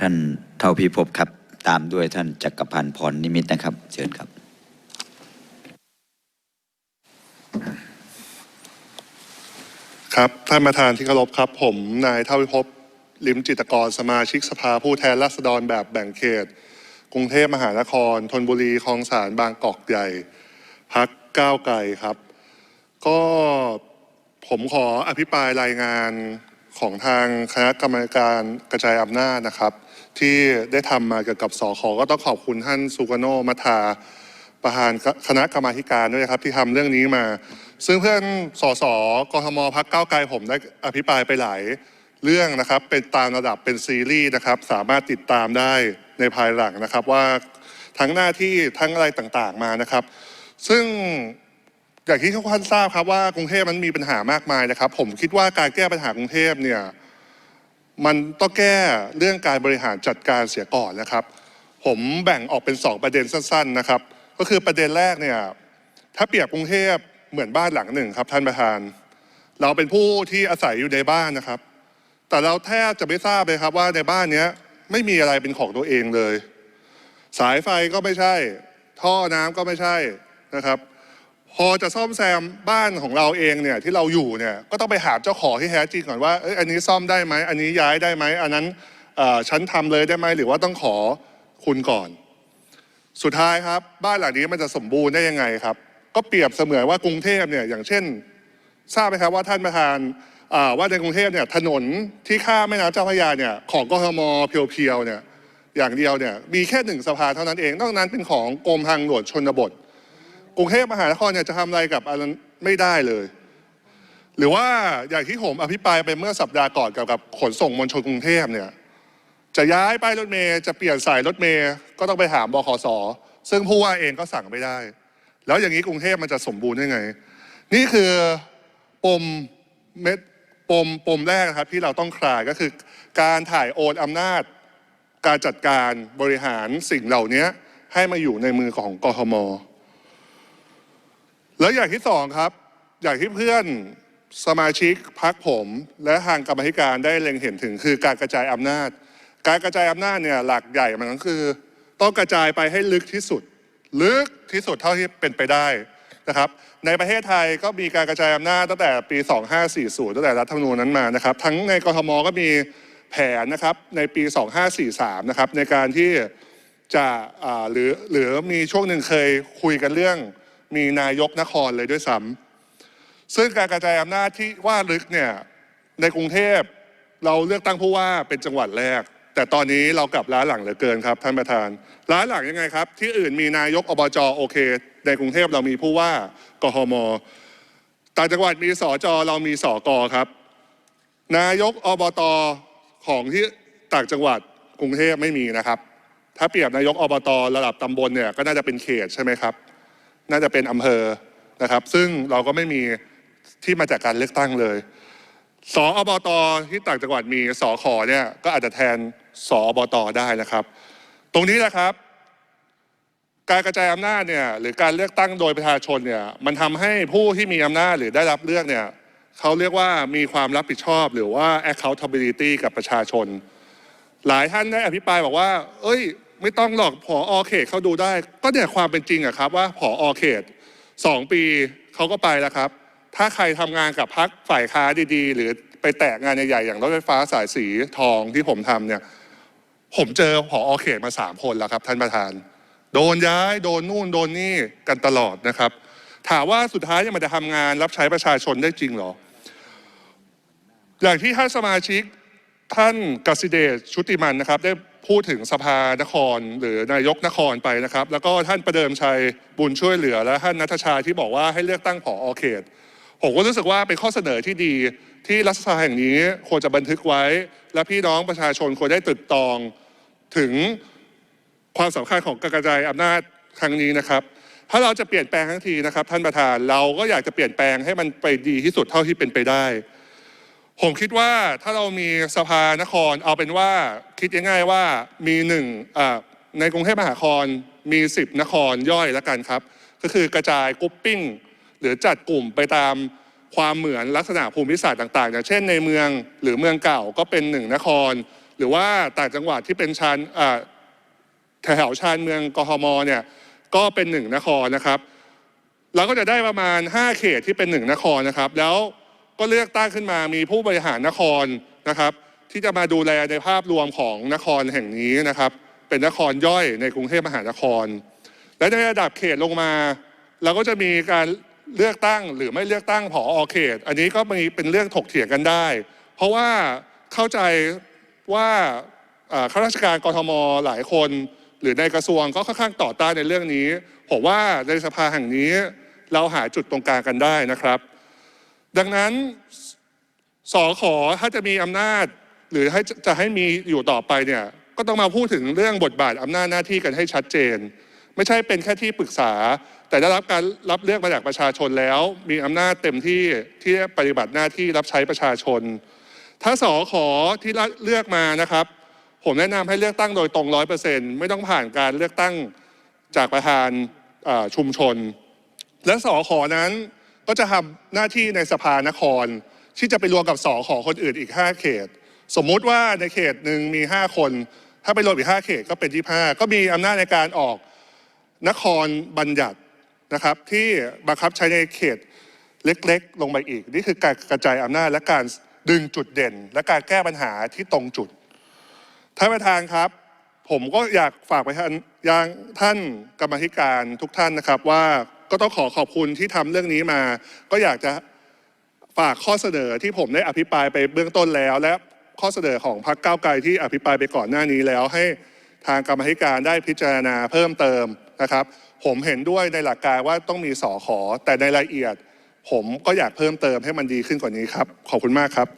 ท่านเท่าพิภพครับ ตามด้วยท่านจักรพันธ์พรนิมิตนะครับ เชิญครับ ครับท่านประธานที่เคารพครับ ผมนายเท่าพิภพลิมจิตกรสมาชิกสภาผู้แทนราษฎรแบบแบ่งเขต กรุงเทพมหานครธนบุรีคลองสารบางกอกใหญ่พักก้าวไกลครับ ก็ผมขออภิปรายรายงาน ของทางคณะกรรมการกระจายอำนาจนะครับ ที่ได้ทำมาเกี่ยวกับสอขอก็ต้องขอบคุณท่านสุกโนมัทาประธานคณะกรรมาการด้วยครับที่ทำเรื่องนี้มา ซึ่งเพื่อนสสกทมพักเก้าวไกลผมได้อภิปรายไปหลายเรื่องนะครับเป็นตามระดับเป็นซีรีส์นะครับ สามารถติดตามได้ในภายหลังนะครับว่าทั้งหน้าที่ทั้งอะไรต่างๆมานะครับ ซึ่ง อย่างที่ทุกท่านทราบครับว่ากรุงเทพมันมีปัญหามากมายนะครับ ผมคิดว่าการแก้ปัญหากรุงเทพเนี่ยมันต้องแก้เรื่องการบริหารจัดการเสียก่อนนะครับ ผมแบ่งออกเป็น 2 ประเด็นสั้น ๆนะครับ ก็คือประเด็นแรกเนี่ยถ้าเปรียบกรุงเทพเหมือนบ้านหลังหนึ่งครับท่านประธาน เราเป็นผู้ที่อาศัยอยู่ในบ้านนะครับ แต่เราแทบจะไม่ทราบเลยครับว่าในบ้านนี้ไม่มีอะไรเป็นของตัวเองเลย สายไฟก็ไม่ใช่ ท่อน้ำก็ไม่ใช่นะครับ พอจะซ่อมแซมบ้านของเราเองเนี่ยที่เราอยู่เนี่ยก็ต้องไปหาเจ้าของที่แท้จริงก่อนว่าเอ้ยอันนี้ซ่อมได้ไหมอันนี้ย้ายได้ไหมอันนั้นฉันทำเลยได้ไหมหรือว่าต้องขอคุณก่อน สุดท้ายครับ บ้านหลังนี้มันจะสมบูรณ์ได้ยังไงครับ ก็เปรียบเสมือนว่ากรุงเทพเนี่ยอย่างเช่น ทราบไหมครับว่าท่านประธานว่าในกรุงเทพเนี่ยถนนที่ข้ามแม่น้ำเจ้าพระยาเนี่ยของกทมเพียวๆเนี่ยอย่างเดียวเนี่ยมีแค่หนึ่งสะพานเท่านั้นเองนอกนั้นเป็นของกรมทางหลวงชนบท รุงเทพมหานครเนี่ยจะทำอะไรกับอันนั้นไม่ได้เลย หรือว่าอย่างที่ผมอภิปรายไปเมื่อสัปดาห์ก่อนเกี่ยวกับขนส่งมวลชนกรุงเทพเนี่ยจะย้ายป้ายรถเมย์จะเปลี่ยนสายรถเมย์ก็ต้องไปถามบขสซึ่งผู้ว่าเองก็สั่งไม่ได้ แล้วอย่างนี้กรุงเทพมันจะสมบูรณ์ได้ไง นี่คือปมเม็ดปมปมแรกนะครับที่เราต้องคลายก็คือ การถ่ายโอนอำนาจ การจัดการบริหารสิ่งเหล่านี้ให้มาอยู่ในมือของกทม แล้วอย่างที่สองครับ อย่างที่เพื่อนสมาชิกพักผม และทางกรรมธิการได้เล็งเห็นถึงคือการกระจายอำนาจ การกระจายอำนาจเนี่ยหลักใหญ่มันก็คือ ต้องกระจายไปให้ลึกที่สุด ลึกที่สุดเท่าที่เป็นไปได้นะครับ ในประเทศไทยก็มีการกระจายอำนาจตั้งแต่ปี 2540 ตั้งแต่รัฐธรรมนูญนั้นมานะครับ ทั้งในกรทมก็มีแผนนะครับในปี 2543 นะครับในการที่จะหรือหรือมีช่วงหนึ่งเคยคุยกันเรื่อง มีนายกนครเลยด้วยซ้ำซึ่งการกระจายอำนาจที่ว่าลึกเนี่ยในกรุงเทพเราเลือกตั้งผู้ว่าเป็นจังหวัดแรก แต่ตอนนี้เรากลับล้าหลังเหลือเกินครับท่านประธานล้าหลังยังไงครับ ที่อื่นมีนายกอบจโอเค ในกรุงเทพเรามีผู้ว่ากทมต่างจังหวัดมีสจเรามีสกครับ นายกอบตของที่ต่างจังหวัดกรุงเทพไม่มีนะครับ ถ้าเปรียบนายกอบตระดับตำบลเนี่ยก็น่าจะเป็นเขตใช่ไหมครับ น่าจะเป็นอำเภอนะครับ ซึ่งเราก็ไม่มีที่มาจากการเลือกตั้งเลยสออบตที่ต่างจังหวัดมีสอขอเนี่ยก็อาจจะแทนสออบตได้นะครับ ตรงนี้แหละครับ การกระจายอำนาจเนี่ยหรือการเลือกตั้งโดยประชาชนเนี่ยมันทำให้ผู้ที่มีอำนาจหรือได้รับเลือกเนี่ยเขาเรียกว่ามีความรับผิดชอบหรือว่า accountability กับประชาชน หลายท่านได้อภิปรายบอกว่า เอ้ย ไม่ต้องหรอกผอเขตเขาดูได้ ก็เนี่ยความเป็นจริงอะครับว่าผอเขตสองปีเขาก็ไปแล้วครับ ถ้าใครทำงานกับพักฝ่ายค้าดีๆ หรือไปแตะงานใหญ่ๆอย่างรถไฟฟ้าสายสีทองที่ผมทำเนี่ย ผมเจอผอเขตมาสามคนแล้วครับ ท่านประธาน โดนย้ายโดนนู่นโดนนี่กันตลอดนะครับ ถามว่าสุดท้ายยมันจะทำงานรับใช้ประชาชนได้จริงหรอ อย่างที่ท่านสมาชิก ท่านกสิเดชชุติมันนะครับ ได้พูดถึงสภานครหรือนายกนครไปนะครับ แล้วก็ท่านประเดิมชัยบุญช่วยเหลือ และท่านนัทชาที่บอกว่าให้เลือกตั้งผอเขตผมก็รู้สึกว่าเป็นข้อเสนอที่ดีที่รัฐสภาแห่งนี้ควรจะบันทึกไว้ และพี่น้องประชาชนควรได้ตึกตองถึงความสำคัญของการกระจายอำนาจครั้งนี้นะครับ ถ้าเราจะเปลี่ยนแปลงทั้งทีนะครับ ท่านประธานเราก็อยากจะเปลี่ยนแปลงให้มันไปดีที่สุดเท่าที่เป็นไปได้ ผมคิดว่าถ้าเรามีสภานครเอาเป็นว่าคิดง่ายๆว่ามีหนึ่งในกรุงเทพมหานครมี 10 นครย่อยแล้วกันครับ ก็คือกระจายกรุ๊ปปิ้ง หรือจัดกลุ่มไปตามความเหมือนลักษณะภูมิศาสตร์ต่างๆ อย่างเช่นในเมืองหรือเมืองเก่าก็เป็นหนึ่งนคร หรือว่าต่างจังหวัดที่เป็นชานแถวชานเมืองกทมเนี่ยก็เป็นหนึ่งนครนะครับเราก็จะได้ประมาณ 5 เขตที่เป็นหนึ่งนครนะครับ แล้ว ก็เลือกตั้งขึ้นมามีผู้บริหารนครนะครับ ที่จะมาดูแลในภาพรวมของนครแห่งนี้นะครับ เป็นนครย่อยในกรุงเทพมหานคร และในระดับเขตลงมา เราก็จะมีการเลือกตั้งหรือไม่เลือกตั้งผออเขต อันนี้ก็มีเป็นเรื่องถกเถียงกันได้ เพราะว่าเข้าใจว่าข้าราชการกรทมหลายคน หรือในกระทรวงก็ค่อนข้างต่อต้านในเรื่องนี้ ผมว่าในสภาแห่งนี้เราหาจุดตรงกลางกันได้นะครับ ดังนั้นสอขอถ้าจะมีอำนาจ หรือให้จะให้มีอยู่ต่อไปเนี่ยก็ต้องมาพูดถึงเรื่องบทบาทอำนาจหน้าที่กันให้ชัดเจน ไม่ใช่เป็นแค่ที่ปรึกษา แต่ได้รับการรับเลือกมาจากประชาชนแล้ว มีอำนาจเต็มที่ที่ปฏิบัติหน้าที่รับใช้ประชาชน ถ้าสอขอที่เลือกมานะครับ ผมแนะนำให้เลือกตั้งโดยตรงร้อยเปอร์เซ็นต์ไม่ต้องผ่านการเลือกตั้งจากประธานชุมชน และสอขอนั้น ก็จะทำหน้าที่ในสภานคร ที่จะไปรวมกับสอขอคนอื่นอีก 5 เขต สมมุติว่าในเขตหนึ่งมี 5 คน ถ้าไปรวมอีก 5 เขตก็เป็นที่5ก็มีอำนาจในการออกนครบัญญัตินะครับ ที่บังคับใช้ในเขตเล็กๆ ลงไปอีก นี่คือการกระจายอำนาจและการดึงจุดเด่น และการแก้ปัญหาที่ตรงจุดท่านประธานครับ ผมก็อยากฝากไปท่านยังท่านกรรมธิการทุกท่านนะครับว่า ก็ต้องขอขอบคุณที่ทำเรื่องนี้มา ก็อยากจะฝากข้อเสนอที่ผมได้อภิปรายไปเบื้องต้นแล้ว และข้อเสนอของพรรคก้าวไกลที่อภิปรายไปก่อนหน้านี้แล้วให้ทางกรรมธิการได้พิจารณาเพิ่มเติมนะครับ ผมเห็นด้วยในหลักการว่าต้องมีสอขอแต่ในรายละเอียด ผมก็อยากเพิ่มเติมให้มันดีขึ้นกว่านี้ครับ ขอบคุณมากครับ